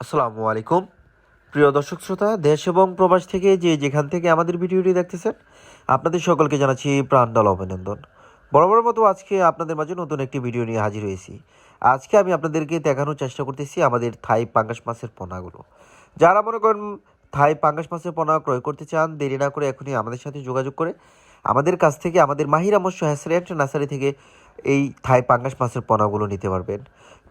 আসসালামু আলাইকুম। প্রিয় দর্শক শ্রোতা, দেশ এবং প্রবাস থেকে যে যেখান থেকে আমাদের ভিডিওটি দেখতেছেন, আপনাদের সকলকে জানাচ্ছি প্রাণডাল অভিনন্দন। বরাবর মতো আজকে আপনাদের মাঝে নতুন একটি ভিডিও নিয়ে হাজির হয়েছি। আজকে আমি আপনাদেরকে দেখানোর চেষ্টা করতেছি আমাদের থাই পাঙ্গাস মাছের পোনাগুলো। যারা মনে করেন থাই পাঙ্গাস মাছের পোনা ক্রয় করতে চান, দেরি না করে এখনই আমাদের সাথে যোগাযোগ করে আমাদের কাছ থেকে আমাদের মাহিরা মৎস্য হ্যাসরেন্ট নার্সারি থেকে এই থাই পাঙ্গাস মাছের পোনাগুলো নিতে পারবেন।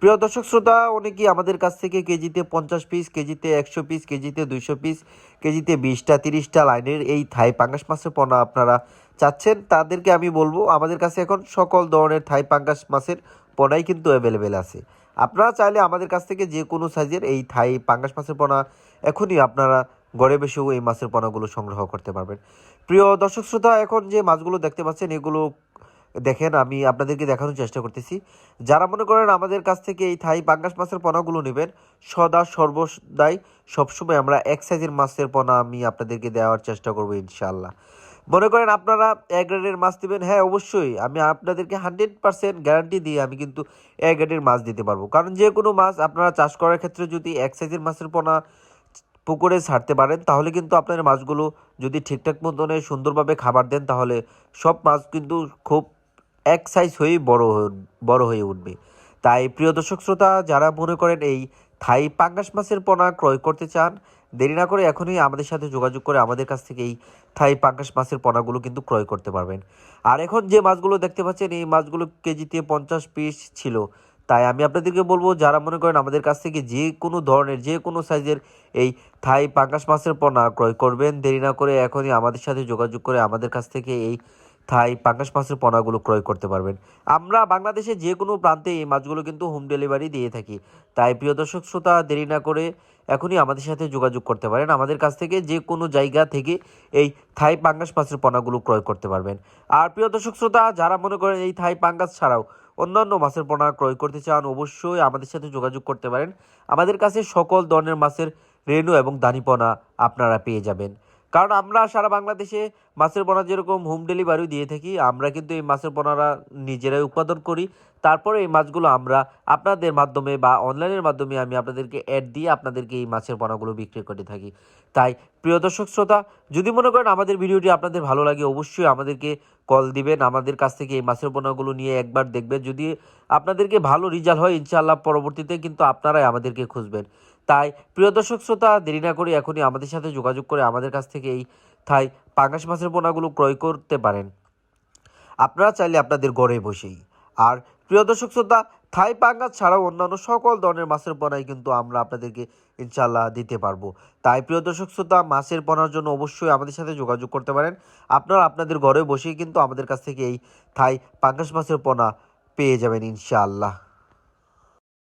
প্রিয় দর্শক শ্রোতা, অনেকেই আমাদের কাছ থেকে কেজিতে পঞ্চাশ পিস কেজিতে একশো পিস কেজিতে দুইশো পিস কেজিতে বিশটা, তিরিশটা লাইনের এই থাই পাঙ্গাস মাছের পোনা আপনারা চাচ্ছেন। তাদেরকে আমি বলব, আমাদের কাছে এখন সকল ধরনের থাই পাঙ্গাস মাছের পোনাই কিন্তু অ্যাভেলেবেল আছে। আপনারা চাইলে আমাদের কাছ থেকে যে কোনো সাইজের এই থাই পাঙ্গাস মাছের পোনা এখনই আপনারা ঘরে বসেও এই মাছের পোনাগুলো সংগ্রহ করতে পারবেন। প্রিয় দর্শক শ্রোতা, এখন যে মাছগুলো দেখতে পাচ্ছেন, এগুলো দেখেন, আমি আপনাদেরকে দেখানোর চেষ্টা করতেছি। যারা মনে করেন আমাদের কাছ থেকে এই থাই পাঙ্গাস মাছের পোনাগুলো নেবেন, সদা সর্বদাই সবসময় আমরা এক সাইজের মাছের পোনা আমি আপনাদেরকে দেওয়ার চেষ্টা করব ইনশাল্লাহ মনে করেন আপনারা এক গ্রেডের মাছ দিবেন? হ্যাঁ অবশ্যই। আমি আপনাদেরকে হান্ড্রেড পার্সেন্ট গ্যারান্টি দিয়ে আমি কিন্তু এক গ্রেডের মাছ দিতে পারব। কারণ যে কোনো মাছ আপনারা চাষ করার ক্ষেত্রে যদি এক সাইজের মাছের পোনা পুকুরে ছাড়তে পারেন, তাহলে কিন্তু আপনার মাছগুলো যদি ঠিকঠাক মতনে সুন্দরভাবে খাবার দেন, তাহলে সব মাছ কিন্তু খুব এক সাইজ হয়েই বড় হয়ে বড় হয়ে উঠবে। তাই প্রিয় দর্শক শ্রোতা, যারা মনে করেন এই থাই পাঙ্গাস মাছের পোনা ক্রয় করতে চান, দেরি না করে এখনই আমাদের সাথে যোগাযোগ করে আমাদের কাছ থেকে এই থাই পাঙ্গাস মাছের পোনাগুলো কিন্তু ক্রয় করতে পারবেন। আর এখন যে মাছগুলো দেখতে পাচ্ছেন, এই মাছগুলো কেজিতে পঞ্চাশ পিস ছিল। তাই আমি আপনাদেরকে বলব, যারা মনে করেন আমাদের কাছ থেকে যে কোনো ধরনের, যে কোনো সাইজের এই থাই পাঙ্গাস মাছের পোনা ক্রয় করবেন, দেরি না করে এখনই আমাদের সাথে যোগাযোগ করে আমাদের কাছ থেকে এই থাই পাঙ্গাস মাছের পোনাগুলো ক্রয় করতে পারবেন। আমরা বাংলাদেশে যে কোনো প্রান্তে এই মাছগুলো কিন্তু হোম ডেলিভারি দিয়ে থাকি। তাই প্রিয় দর্শক শ্রোতা, দেরি না করে এখনই আমাদের সাথে যোগাযোগ করতে পারেন। আমাদের কাছ থেকে যে কোনো জায়গা থেকে এই থাই পাঙ্গাস মাছের পোনাগুলো ক্রয় করতে পারবেন। আর প্রিয় দর্শক শ্রোতা, যারা মনে করেন এই থাই পাঙ্গাস ছাড়াও অন্যান্য মাছের পোনা ক্রয় করতে চান, অবশ্যই আমাদের সাথে যোগাযোগ করতে পারেন। আমাদের কাছে সকল ধরনের মাছের রেনু এবং দানিপনা আপনারা পেয়ে যাবেন। কারণ আমরা সারা বাংলাদেশে মাছের পোনা যেরকম হোম ডেলিভারি দিয়ে থাকি, আমরা কিন্তু এই মাছের পোনারা নিজেরাই উৎপাদন করি। তারপরে এই মাছগুলো আমরা আপনাদের মাধ্যমে বা অনলাইনের মাধ্যমে আমি আপনাদেরকে অ্যাড দিয়ে আপনাদেরকে এই মাছের পোনাগুলো বিক্রি করে থাকি। তাই প্রিয় দর্শক শ্রোতা, যদি মনে করেন আমাদের ভিডিওটি আপনাদের ভালো লাগে, অবশ্যই আমাদেরকে কল দিবেন। আমাদের কাছ থেকে এই মাছের পোনাগুলো নিয়ে একবার দেখবেন। যদি আপনাদেরকে ভালো রেজাল্ট হয়, ইনশাআল্লাহ পরবর্তীতে কিন্তু আপনারাই আমাদেরকে খুঁজবেন। তাই প্রিয় দর্শক শ্রোতা, দেরি না করে এখনই আমাদের সাথে যোগাযোগ করে আমাদের কাছ থেকে এই থাই পাঙ্গাস মাছের পোনাগুলো ক্রয় করতে পারেন। আপনারা চাইলে আপনাদের ঘরে বসেই। আর প্রিয় দর্শক শ্রোতা, থাই পাঙ্গাস ছাড়াও অন্যান্য সকল ধরনের মাছের পোনাই কিন্তু আমরা আপনাদেরকে ইনশাল্লাহ দিতে পারব। তাই প্রিয় দর্শক শ্রোতা, মাছের পোনার জন্য অবশ্যই আমাদের সাথে যোগাযোগ করতে পারেন। আপনারা আপনাদের ঘরে বসেই কিন্তু আমাদের কাছ থেকে এই থাই পাঙ্গাস মাছের পোনা পেয়ে যাবেন ইনশাআল্লাহ।